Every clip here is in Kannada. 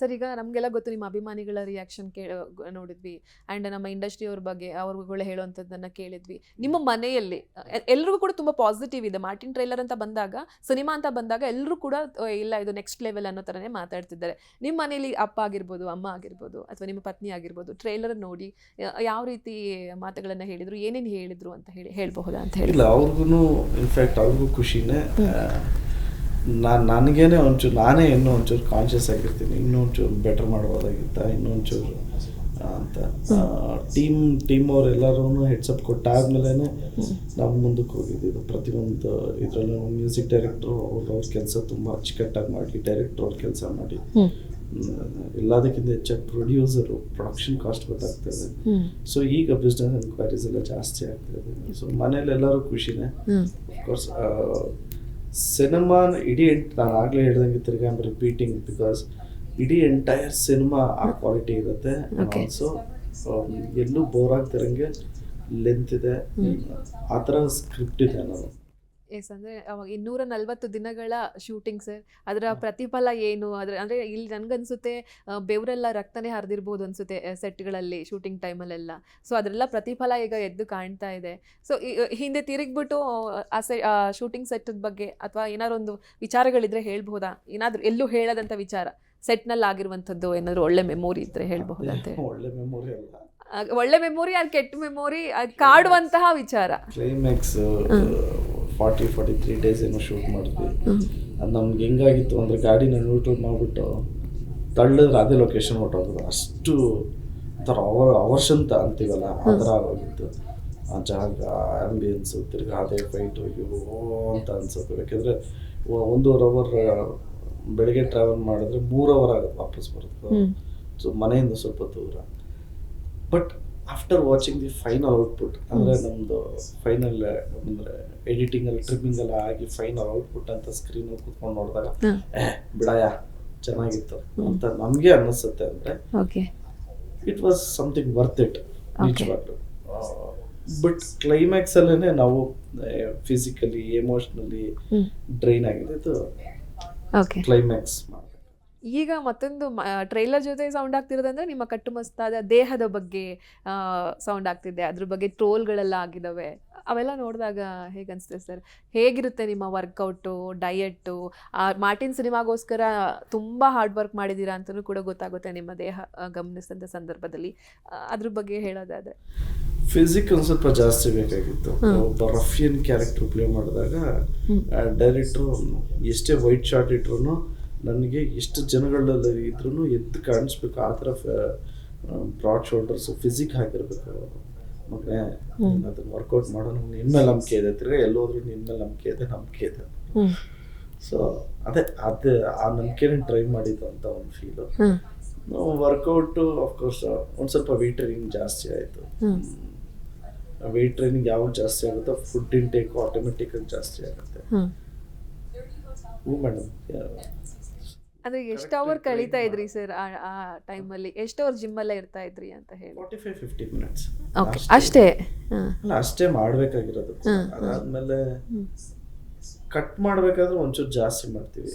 ಸರ್ ಈಗ ನಮಗೆಲ್ಲ ಗೊತ್ತು ನಿಮ್ಮ ಅಭಿಮಾನಿಗಳ ರಿಯಾಕ್ಷನ್ ಕೇ ನೋಡಿದ್ವಿ. ಆ್ಯಂಡ್ ನಮ್ಮ ಇಂಡಸ್ಟ್ರಿ ಅವ್ರ ಬಗ್ಗೆ ಅವ್ರುಗಳು ಹೇಳುವಂಥದ್ದನ್ನು ಕೇಳಿದ್ವಿ. ನಿಮ್ಮ ಮನೆಯಲ್ಲಿ ಎಲ್ಲರಿಗೂ ಕೂಡ ತುಂಬ ಪಾಸಿಟಿವ್ ಇದೆ. ಮಾರ್ಟಿನ್ ಟ್ರೈಲರ್ ಅಂತ ಬಂದಾಗ ಸಿನಿಮಾ ಅಂತ ಬಂದಾಗ ಎಲ್ಲರೂ ಕೂಡ ಇಲ್ಲ ಇದು ನೆಕ್ಸ್ಟ್ ಲೆವೆಲ್ ಅನ್ನೋ ಥರನೇ ಮಾತಾಡ್ತಿದ್ದಾರೆ. ನಿಮ್ಮ ಮನೇಲಿ ಅಪ್ಪ ಆಗಿರ್ಬೋದು ಅಮ್ಮ ಆಗಿರ್ಬೋದು ಅಥವಾ ನಿಮ್ಮ ಪತ್ನಿ ಆಗಿರ್ಬೋದು ಟ್ರೈಲರ್ ನೋಡಿ ಯಾವ ರೀತಿ ಮಾತುಗಳನ್ನು ಹೇಳಿದ್ರು ಏನೇನು ಹೇಳಿದ್ರು ಅಂತ ಹೇಳಿ ಹೇಳ್ಬಹುದಾ ಅಂತ ಹೇಳಿ ಇಲ್ಲ ಅವ್ರಿಗೂ ಇನ್ಫ್ಯಾಕ್ಟ್ ಅವ್ರಿಗೂ ಖುಷಿನೇ ನಾನು ನನಗೇನೆ ಒಂಚೂರು ನಾನೇ ಇನ್ನೂ ಒಂಚೂರು ಕಾನ್ಷಿಯಸ್ ಆಗಿರ್ತೀನಿ. ಇನ್ನೂ ಒಂಚೂರು ಬೆಟರ್ ಮಾಡ್ಬೋದಾಗಿತ್ತ ಇನ್ನೂ ಒಂಚೂರು ಅಂತ. ಟೀಮ್ ಟೀಮ್ ಅವರೆಲ್ಲರೂ ಹೆಡ್ಸಪ್ ಕೊಟ್ಟಾದ್ಮೇಲೆ ನಮ್ಮ ಮುಂದಕ್ಕೆ ಹೋಗಿದ್ದು ಪ್ರತಿಯೊಂದು ಇದರಲ್ಲೂ ಮ್ಯೂಸಿಕ್ ಡೈರೆಕ್ಟ್ರು ಅವ್ರು ಅವ್ರ ಕೆಲಸ ತುಂಬ ಅಚ್ಚುಕಟ್ಟಾಗಿ ಮಾಡಿ ಡೈರೆಕ್ಟ್ರು ಅವ್ರ ಕೆಲಸ ಮಾಡಿ. ಎಲ್ಲದಕ್ಕಿಂತ ಹೆಚ್ಚಾಗಿ ಪ್ರೊಡ್ಯೂಸರು ಪ್ರೊಡಕ್ಷನ್ ಕಾಸ್ಟ್ ಗೊತ್ತಾಗ್ತದೆ ಸೊ ಈಗ ಬಿಸ್ನೆಸ್ ಎನ್ಕ್ವೈರೀಸ್ ಎಲ್ಲ ಜಾಸ್ತಿ ಆಗ್ತಾ ಇದೆ. ಸೊ ಮನೇಲಿ ಎಲ್ಲರೂ ಖುಷಿನೇ ಕೋರ್ಸ್ ಸಿನಿಮಾ ಇಡೀ ಎಂಟು ನಾನು ಆಗಲೇ ಹೇಳ್ದಂಗೆ ತಿರ್ಗಿ ಐಮ್ ರಿಪೀಟಿಂಗ್ ಬಿಕಾಸ್ ಇಡೀ ಎಂಟೈರ್ ಸಿನಿಮಾ ಆ ಕ್ವಾಲಿಟಿ ಇರುತ್ತೆ. ಸೊ ಆಲ್ಸೋ ಎಲ್ಲೂ ಬೋರ್ ಆಗ್ತಿರಂಗೆ ಲೆಂತ್ ಇದೆ. ಆ ಥರ ಸ್ಕ್ರಿಪ್ಟ್ ಇದೆ ನಾನು ಎಸ್ ಅಂದರೆ ಅವಾಗ ಇನ್ನೂರ ನಲ್ವತ್ತು ದಿನಗಳ ಶೂಟಿಂಗ್ ಸರ್. ಅದರ ಪ್ರತಿಫಲ ಏನು? ಅದ್ರ ಅಂದರೆ ಇಲ್ಲಿ ನನಗನ್ಸುತ್ತೆ ಬೆವರೆಲ್ಲ ರಕ್ತನೇ ಹರಿದಿರ್ಬೋದು ಅನಿಸುತ್ತೆ ಸೆಟ್ಗಳಲ್ಲಿ ಶೂಟಿಂಗ್ ಟೈಮಲ್ಲೆಲ್ಲ. ಸೊ ಅದರೆಲ್ಲ ಪ್ರತಿಫಲ ಈಗ ಎದ್ದು ಕಾಣ್ತಾ ಇದೆ. ಸೊ ಹಿಂದೆ ತಿರುಗಿಬಿಟ್ಟು ಆ ಸೆ ಶೂಟಿಂಗ್ ಸೆಟ್ ಬಗ್ಗೆ ಅಥವಾ ಏನಾದ್ರು ಒಂದು ವಿಚಾರಗಳಿದ್ರೆ ಹೇಳ್ಬಹುದಾ ಏನಾದರೂ ಎಲ್ಲೂ ಹೇಳದಂಥ ವಿಚಾರ? ಸೆಟ್ನಲ್ಲಿ ಆಗಿರುವಂಥದ್ದು ಏನಾದರೂ ಒಳ್ಳೆ ಮೆಮೊರಿ ಇದ್ರೆ ಹೇಳ್ಬಹುದು ಅಂತ ಒಳ್ಳೆ ಮೆಮೊರಿ ಅಲ್ಲ. ಒಳ್ಳೆ ಮೆಮೊರಿ ಅದು ಕೆಟ್ಟ ಮೆಮೊರಿ ಅದು ಕಾಡುವಂತಹ ವಿಚಾರ. Climax forty forty three days ಏನೋ ಶೂಟ್ ಮಾಡಿದ್ವಿ. ಅದು ನಮ್ಗೆ ಹೆಂಗಾಗಿತ್ತು ಅಂದರೆ ಗಾಡಿನ ನ್ಯೂಟ್ರಲ್ ಮಾಡಿಬಿಟ್ಟು ತಳ್ಳಿದ್ರೆ ಅದೇ ಲೊಕೇಶನ್ ಹೊಟ್ಟೋಗೋದು ಅಷ್ಟು ಒಂಥರ ಅವರ್ ಅವರ್ಶ ಅಂತ ಅಂತೀವಲ್ಲ ಆ ಥರ ಆಗೋಗಿತ್ತು. ಆ ಜಾಗ ಆ್ಯಂಬಿಯನ್ಸು ತಿರ್ಗಿ ಅದೇ ಫೈಟು ಅಯ್ಯೋ ಅಂತ ಅನ್ಸುತ್ತೆ. ಯಾಕೆಂದರೆ ಒಂದೂವರೆ ಅವರ್ ಬೆಳಗ್ಗೆ ಟ್ರಾವೆಲ್ ಮಾಡಿದ್ರೆ ಮೂರು ಅವರ್ ಆಗುತ್ತೆ ವಾಪಸ್ ಬರುತ್ತೆ ಸೊ ಮನೆಯಿಂದ ಸ್ವಲ್ಪ ದೂರ. But after watching the final output ಅಂದರೆ ನಮ್ಮದು ಫೈನಲ್ ಅಂದರೆ ಎಡಿಟಿಂಗ್ ಎಲ್ಲ ಟ್ರಿಮ್ಮಿಂಗ್ ಎಲ್ಲ ಆಗಿ ಫೈನಲ್ ಔಟ್ಪುಟ್ ಅಂತ ಸ್ಕ್ರೀನ್ ಕುತ್ಕೊಂಡು ನೋಡಿದಾಗ ಬಿಡಾಯ ಚೆನ್ನಾಗಿತ್ತು. ಅಂತ ನಮಗೆ ಅನ್ನಿಸುತ್ತೆ ಅಂದರೆ it was something worth it ನಿಜವಾಗ್ಲು. ಬಟ್ ಕ್ಲೈಮ್ಯಾಕ್ಸ್ ಅಲ್ಲೇ ನಾವು ಫಿಸಿಕಲಿ ಎಮೋಷನಲಿ ಡ್ರೈನ್ ಆಗಿದೆ ಓಕೆ. ಕ್ಲೈಮ್ಯಾಕ್ಸ್ ಮಾಡಬೇಕು ಈಗ ಮತ್ತೊಂದು ಟ್ರೈಲರ್ ಜೊತೆ ಸೌಂಡ್ ಆಗ್ತಿರೋದಂದ್ರೆ ನಿಮ್ಮ ಕಟ್ಟುಮಸ್ತಾದ ದೇಹದ ಬಗ್ಗೆ ಸೌಂಡ್ ಆಗ್ತಿದೆ. ಅದ್ರ ಬಗ್ಗೆ ಟ್ರೋಲ್ಗಳೆಲ್ಲ ಆಗಿದಾವೆ. ಅವೆಲ್ಲ ನೋಡಿದಾಗ ಹೇಗೆ ಅನಿಸ್ತದೆ ಸರ್ ಹೇಗಿರುತ್ತೆ ನಿಮ್ಮ ವರ್ಕೌಟು ಆ ಮಾರ್ಟಿನ್ ಸಿನಿಮಾಗೋಸ್ಕರ ತುಂಬ ಹಾರ್ಡ್ ವರ್ಕ್ ಮಾಡಿದ್ದೀರಾ ಅಂತಲೂ ಕೂಡ ಗೊತ್ತಾಗುತ್ತೆ ನಿಮ್ಮ ದೇಹ ಗಮನಿಸಿದಂಥ ಸಂದರ್ಭದಲ್ಲಿ. ಅದ್ರ ಬಗ್ಗೆ ಹೇಳೋದಾದ್ರೆ. ಫಿಸಿಕ್ ಒಂದು ಸ್ವಲ್ಪ ಜಾಸ್ತಿ ಬೇಕಾಗಿತ್ತು. ಒಬ್ಬ ರಫಿಯನ್ ಕ್ಯಾರೆಕ್ಟರ್ ಪ್ಲೇ ಮಾಡಿದಾಗ ಡೈರೆಕ್ಟ್ರು ಎಷ್ಟೇ ವೈಟ್ ಶಾರ್ಟ್ ಇಟ್ರು ನನಗೆ ಎಷ್ಟು ಜನಗಳಲ್ಲಿ ಇದ್ರೂ ಎದ್ದು ಕಾಣಿಸ್ಬೇಕು. ಆ ಥರ ಬ್ರಾಡ್ ಶೋಲ್ಡರ್ಸು ಫಿಸಿಕ್ ಆಗಿರ್ಬೇಕು. ಮಗನೇ ಅದನ್ನು ವರ್ಕೌಟ್ ಮಾಡೋ ನಮ್ಗೆ ನಿನ್ನ ಮೇಲೆ ನಂಬಿಕೆ ಇದೆ ತಿರ್ಗ ಎಲ್ಲೋದ್ರೂ ನಿನ್ನ ಮೇಲೆ ನಂಬಿಕೆ ಇದೆ ನಂಬಿಕೆ ಇದೆ. ಸೊ ಅದೇ ಅದೇ ಆ ನಂಬಿಕೆನೇ ಟ್ರೈ ಮಾಡಿದ್ದು ಅಂತ ಒಂದು ಫೀಲು ವರ್ಕೌಟು ಅಫ್ಕೋರ್ಸ್ ಒಂದು ಸ್ವಲ್ಪ ವೆಯ್ಟ್ ಟ್ರೈನಿಂಗ್ ಜಾಸ್ತಿ ಆಯಿತು. ವೆಯ್ಟ್ ಟ್ರೈನಿಂಗ್ ಯಾವಾಗ ಜಾಸ್ತಿ ಆಗುತ್ತೋ ಫುಡ್ ಇಂಟೇಕ್ ಆಟೋಮೆಟಿಕ್ ಜಾಸ್ತಿ ಆಗುತ್ತೆ. ಹ್ಞೂ ಮೇಡಮ್ ಅಂದ್ರೆ ಎಷ್ಟು ಅವರ್ ಕಳೀತಾ ಇದ್ರಿ ಸರ್ ಆ ಟೈಮಲ್ಲಿ ಎಷ್ಟು ಅವರ್ ಜಿಮ್ಮಲ್ಲೇ ಇರ್ತಾ ಇದ್ರಿ ಅಂತ ಹೇಳಿ. Forty five fifty minutes okay ಅಷ್ಟೇ? ಅಲ್ಲ ಅಷ್ಟೇ ಮಾಡಬೇಕಾಗಿರೋದು. ಅದಾದ್ಮೇಲೆ ಕಟ್ ಮಾಡಬೇಕಾದ್ರೆ ಒಂಚೂರು ಜಾಸ್ತಿ ಮಾಡ್ತೀವಿ.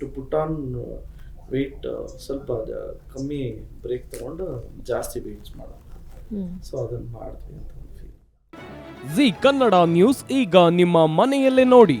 ಟು ಪುಟ್ ಆನ್ ವೆಯ್ಟ್ ಸ್ವಲ್ಪ ಕಮ್ಮಿ ಬ್ರೇಕ್ ತಗೊಂಡು ಜಾಸ್ತಿ ವೆಯ್ಟ್ಸ್ ಮಾಡೋದು ಹ್ಞೂ ಸೊ ಅದನ್ನು ಮಾಡ್ತೀವಿ ಅಂತ ಫೀಲ್ ಜಿ ಕನ್ನಡ ನ್ಯೂಸ್ ಈಗ ನಿಮ್ಮ ಮನೆಯಲ್ಲೇ ನೋಡಿ.